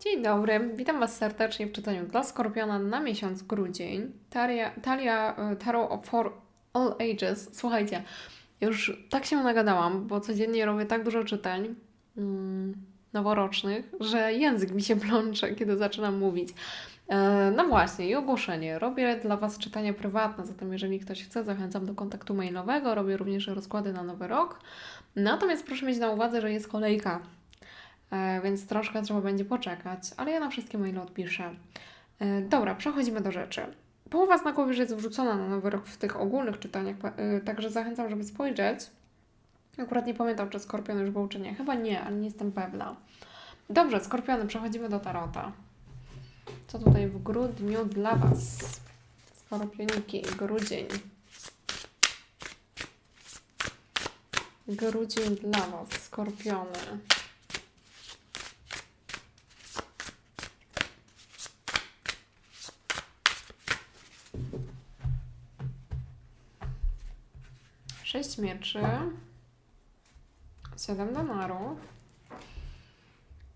Dzień dobry, witam Was serdecznie w czytaniu dla Skorpiona na miesiąc grudzień. Talia, talia e, Tarot for All Ages. Słuchajcie, już tak się nagadałam, bo codziennie robię tak dużo czytań mm, noworocznych, że język mi się plącze, kiedy zaczynam mówić. E, No właśnie, i ogłoszenie. Robię dla Was czytania prywatne, zatem jeżeli ktoś chce, zachęcam do kontaktu mailowego. Robię również rozkłady na nowy rok. Natomiast proszę mieć na uwadze, że jest kolejka więc troszkę trzeba będzie poczekać, ale ja na wszystkie maile odpiszę. E, Dobra, przechodzimy do rzeczy. Połowa znaków już jest wrzucona na nowy rok w tych ogólnych czytaniach, e, także zachęcam, żeby spojrzeć. Akurat nie pamiętam, czy Skorpion już był, czy nie. Chyba nie, ale nie jestem pewna. Dobrze, Skorpiony, przechodzimy do Tarota. Co tutaj w grudniu dla Was? Skorpioniki, grudzień. Grudzień dla Was, Skorpiony. Sześć mieczy. Siedem denarów.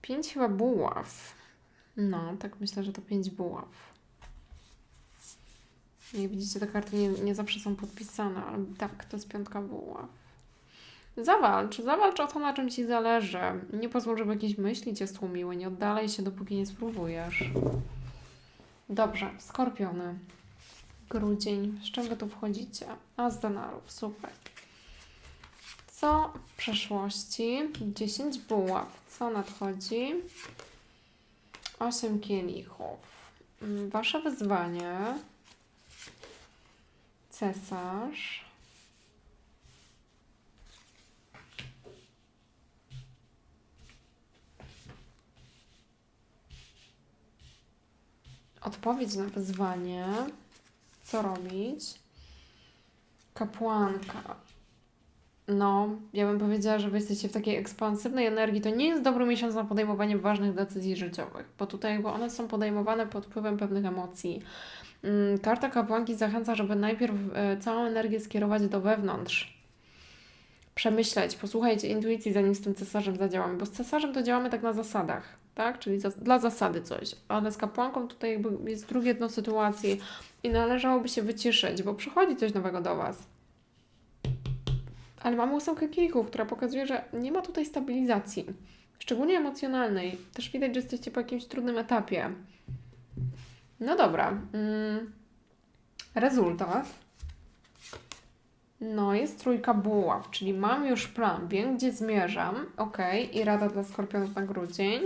Pięć chyba buław. No, tak myślę, że to pięć buław. Jak widzicie, te karty nie, nie zawsze są podpisane, ale tak, to jest piątka buław. Zawalcz, zawalcz o to, na czym Ci zależy. Nie pozwól, żeby jakieś myśli Cię stłumiły. Nie oddalaj się, dopóki nie spróbujesz. Dobrze, skorpiony. Grudzień. Z Wy tu wchodzicie? A z denarów, super. Co w przeszłości? 10 buław. Co nadchodzi? 8 kielichów. Mm, Wasze wyzwanie. Cesarz. Odpowiedź na wyzwanie. Co robić? Kapłanka. No, ja bym powiedziała, że wy jesteście w takiej ekspansywnej energii. To nie jest dobry miesiąc na podejmowanie ważnych decyzji życiowych, bo tutaj jakby one są podejmowane pod wpływem pewnych emocji. Mm, Karta kapłanki zachęca, żeby najpierw e, całą energię skierować do wewnątrz. Przemyśleć, posłuchajcie intuicji, zanim z tym cesarzem zadziałamy, bo z cesarzem to działamy tak na zasadach, tak? Czyli za, dla zasady coś, ale z kapłanką tutaj jakby jest drugie dno sytuacji i należałoby się wyciszyć, bo przychodzi coś nowego do Was. Ale mamy ósemkę kielichów, która pokazuje, że nie ma tutaj stabilizacji, szczególnie emocjonalnej. Też widać, że jesteście po jakimś trudnym etapie. No dobra. Mm. Rezultat. No, jest trójka buław, czyli mam już plan, wiem gdzie zmierzam. Ok, i rada dla skorpionów na grudzień.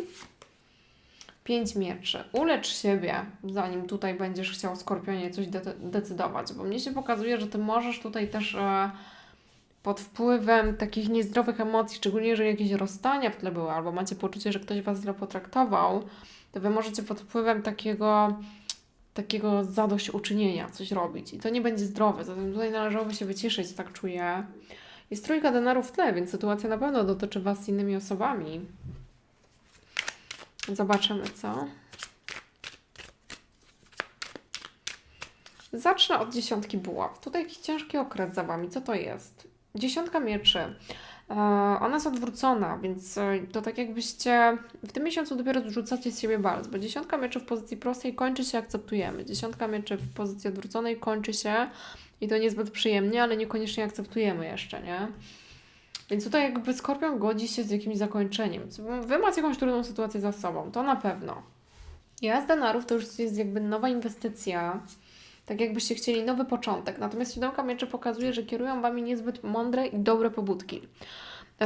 Pięć mieczy. Ulecz siebie, zanim tutaj będziesz chciał skorpionie coś de- decydować, bo mnie się pokazuje, że ty możesz tutaj też. E, pod wpływem takich niezdrowych emocji, szczególnie jeżeli jakieś rozstania w tle były, albo macie poczucie, że ktoś was źle potraktował, to wy możecie pod wpływem takiego, takiego zadośćuczynienia coś robić. I to nie będzie zdrowe, zatem tutaj należałoby się wyciszyć, tak czuję. Jest trójka denarów w tle, więc sytuacja na pewno dotyczy was z innymi osobami. Zobaczymy, co. Zacznę od dziesiątki buław. Tutaj jakiś ciężki okres za wami. Co to jest? Dziesiątka mieczy. E, Ona jest odwrócona, więc e, to tak jakbyście w tym miesiącu dopiero zrzucacie z siebie balans, bo dziesiątka mieczy w pozycji prostej kończy się, akceptujemy. Dziesiątka mieczy w pozycji odwróconej kończy się i to niezbyt przyjemnie, ale niekoniecznie akceptujemy jeszcze, nie? Więc tutaj jakby Skorpion godzi się z jakimś zakończeniem. Wy macie jakąś trudną sytuację za sobą, to na pewno. Jazda narów to już jest jakby nowa inwestycja, tak jakbyście chcieli nowy początek. Natomiast siódemka mieczy pokazuje, że kierują Wami niezbyt mądre i dobre pobudki.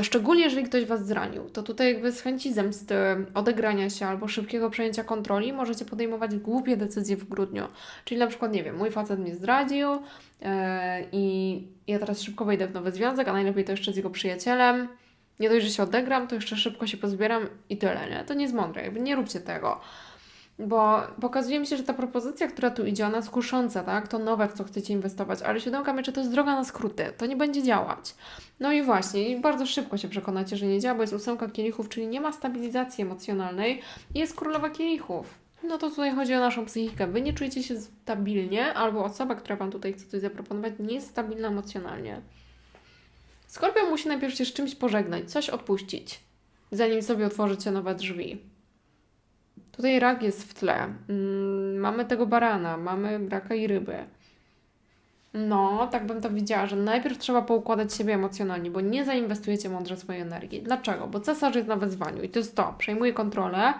Szczególnie jeżeli ktoś Was zranił, to tutaj jakby z chęci zemsty, odegrania się albo szybkiego przejęcia kontroli możecie podejmować głupie decyzje w grudniu. Czyli na przykład, nie wiem, mój facet mnie zdradził e, i ja teraz szybko wejdę w nowy związek, a najlepiej to jeszcze z jego przyjacielem. Nie dość, że się odegram, to jeszcze szybko się pozbieram i tyle, nie? To nie jest mądre, jakby nie róbcie tego. Bo pokazuje mi się, że ta propozycja, która tu idzie, ona jest kusząca, tak? To nowe, w co chcecie inwestować, ale siódemka mieczy to jest droga na skróty. To nie będzie działać. No i właśnie, i bardzo szybko się przekonacie, że nie działa, bo jest ósemka kielichów, czyli nie ma stabilizacji emocjonalnej i jest królowa kielichów. No to tutaj chodzi o naszą psychikę. Wy nie czujecie się stabilnie, albo osoba, która Wam tutaj chce coś zaproponować, nie jest stabilna emocjonalnie. Skorpion musi najpierw się z czymś pożegnać, coś odpuścić, zanim sobie otworzycie nowe drzwi. Tutaj rak jest w tle. Mm, mamy tego barana, mamy raka i ryby. No, tak bym to widziała, że najpierw trzeba poukładać siebie emocjonalnie, bo nie zainwestujecie mądrze swojej energii. Dlaczego? Bo cesarz jest na wezwaniu i to jest to, przejmuje kontrolę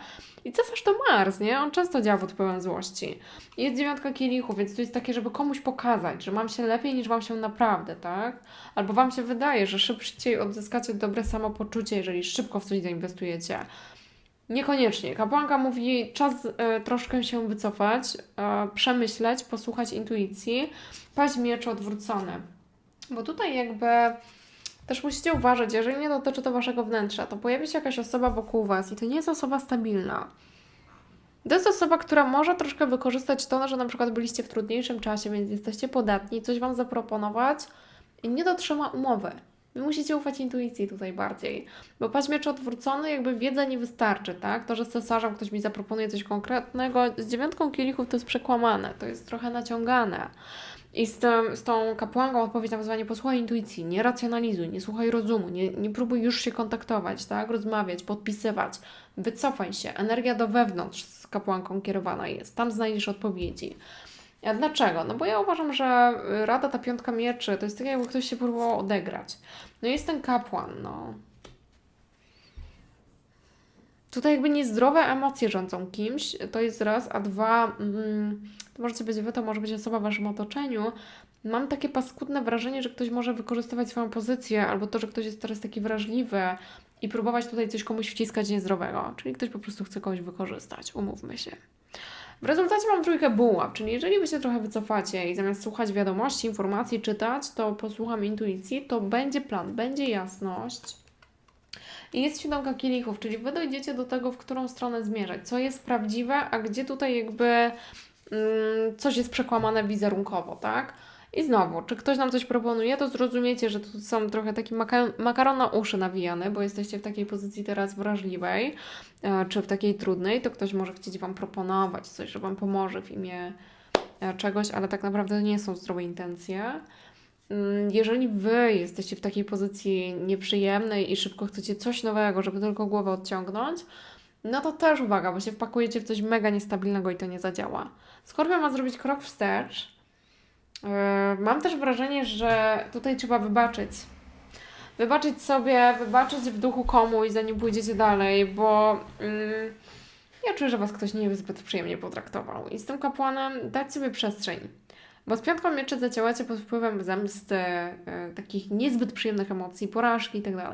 i cesarz to Mars, nie? On często działa pod wpływem złości. I Jest dziewiątka kielichów, więc to jest takie, żeby komuś pokazać, że mam się lepiej niż wam się naprawdę, tak? Albo wam się wydaje, że szybciej odzyskacie dobre samopoczucie, jeżeli szybko w coś zainwestujecie. Niekoniecznie. Kapłanka mówi, czas e, troszkę się wycofać, e, przemyśleć, posłuchać intuicji, paść miecz odwrócony. Bo tutaj jakby też musicie uważać, jeżeli nie dotyczy to waszego wnętrza, to pojawi się jakaś osoba wokół was i to nie jest osoba stabilna. To jest osoba, która może troszkę wykorzystać to, że na przykład byliście w trudniejszym czasie, więc jesteście podatni, coś wam zaproponować i nie dotrzyma umowy. Wy musicie ufać intuicji tutaj bardziej. Bo paść miecz odwrócony, jakby wiedza nie wystarczy, tak? To, że z cesarzem ktoś mi zaproponuje coś konkretnego, z dziewiątką kielichów to jest przekłamane, to jest trochę naciągane. I z, tym, z tą kapłanką odpowiedź na wyzwanie posłuchaj intuicji, nie racjonalizuj, nie słuchaj rozumu, nie, nie próbuj już się kontaktować, tak? Rozmawiać, podpisywać. Wycofaj się. Energia do wewnątrz z kapłanką kierowana jest. Tam znajdziesz odpowiedzi. A dlaczego? No bo ja uważam, że rada ta piątka mieczy to jest tak, jakby ktoś się próbował odegrać. No jest ten kapłan, no. Tutaj jakby niezdrowe emocje rządzą kimś, to jest raz, a dwa, mm, to możecie być wy, to może być osoba w waszym otoczeniu. Mam takie paskudne wrażenie, że ktoś może wykorzystywać swoją pozycję, albo to, że ktoś jest teraz taki wrażliwy i próbować tutaj coś komuś wciskać niezdrowego. Czyli ktoś po prostu chce kogoś wykorzystać, umówmy się. W rezultacie mam trójkę buław, czyli jeżeli wy się trochę wycofacie i zamiast słuchać wiadomości, informacji, czytać, to posłucham intuicji, to będzie plan, będzie jasność. I jest siódemka kielichów, czyli wy dojdziecie do tego, w którą stronę zmierzać, co jest prawdziwe, a gdzie tutaj jakby mm, coś jest przekłamane wizerunkowo, tak? I znowu, czy ktoś nam coś proponuje, to zrozumiecie, że tu są trochę taki maka makaron na uszy nawijane, bo jesteście w takiej pozycji teraz wrażliwej, e, czy w takiej trudnej, to ktoś może chcieć Wam proponować coś, że Wam pomoże w imię e, czegoś, ale tak naprawdę nie są zdrowe intencje. Mm, Jeżeli Wy jesteście w takiej pozycji nieprzyjemnej i szybko chcecie coś nowego, żeby tylko głowę odciągnąć, no to też uwaga, bo się wpakujecie w coś mega niestabilnego i to nie zadziała. Skorpion ma zrobić krok wstecz, Mam też wrażenie, że tutaj trzeba wybaczyć. Wybaczyć sobie, wybaczyć w duchu komuś, zanim pójdziecie dalej, bo mm, ja czuję, że Was ktoś nie zbyt przyjemnie potraktował. I z tym kapłanem dać sobie przestrzeń. Bo z piątką mieczy zadziałacie pod wpływem zemsty, yy, takich niezbyt przyjemnych emocji, porażki itd.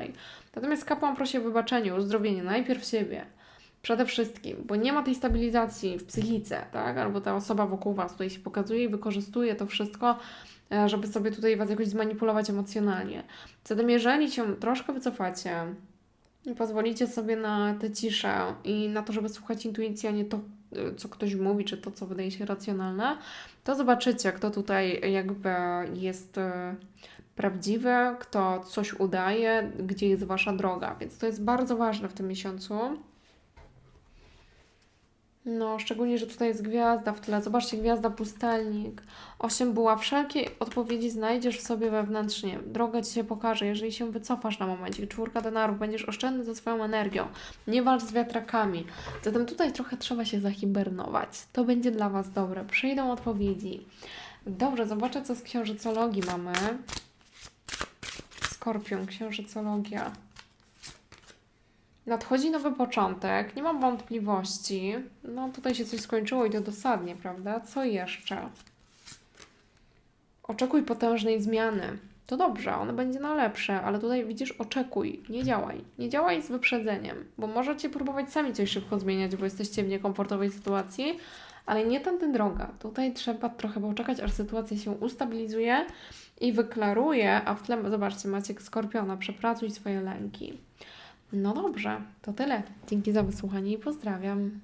Natomiast kapłan prosi o wybaczenie, uzdrowienie najpierw siebie. Przede wszystkim, bo nie ma tej stabilizacji w psychice, tak? Albo ta osoba wokół Was tutaj się pokazuje i wykorzystuje to wszystko, e, żeby sobie tutaj Was jakoś zmanipulować emocjonalnie. Zatem jeżeli się troszkę wycofacie i pozwolicie sobie na tę ciszę i na to, żeby słuchać intuicji, a nie to, e, co ktoś mówi, czy to, co wydaje się racjonalne, to zobaczycie, kto tutaj jakby jest e, prawdziwy, kto coś udaje, gdzie jest Wasza droga. Więc to jest bardzo ważne w tym miesiącu. No, szczególnie, że tutaj jest gwiazda w tle. Zobaczcie, gwiazda pustelnik. Osiem była. Wszelkie odpowiedzi znajdziesz w sobie wewnętrznie. Droga Ci się pokaże, jeżeli się wycofasz na momencie. Czwórka denarów, będziesz oszczędny ze swoją energią. Nie walcz z wiatrakami. Zatem tutaj trochę trzeba się zahibernować. To będzie dla Was dobre. Przyjdą odpowiedzi. Dobrze, zobaczę, co z księżycologii mamy. Skorpion, księżycologia. Nadchodzi nowy początek, nie mam wątpliwości. No tutaj się coś skończyło i to dosadnie, prawda? Co jeszcze? Oczekuj potężnej zmiany. To dobrze, ona będzie na lepsze, ale tutaj widzisz, oczekuj, nie działaj. Nie działaj z wyprzedzeniem, bo możecie próbować sami coś szybko zmieniać, bo jesteście w niekomfortowej sytuacji, ale nie tędy droga. Tutaj trzeba trochę poczekać, aż sytuacja się ustabilizuje i wyklaruje, a w tle, zobaczcie, macie skorpiona, przepracuj swoje lęki. No dobrze, to tyle. Dzięki za wysłuchanie i pozdrawiam.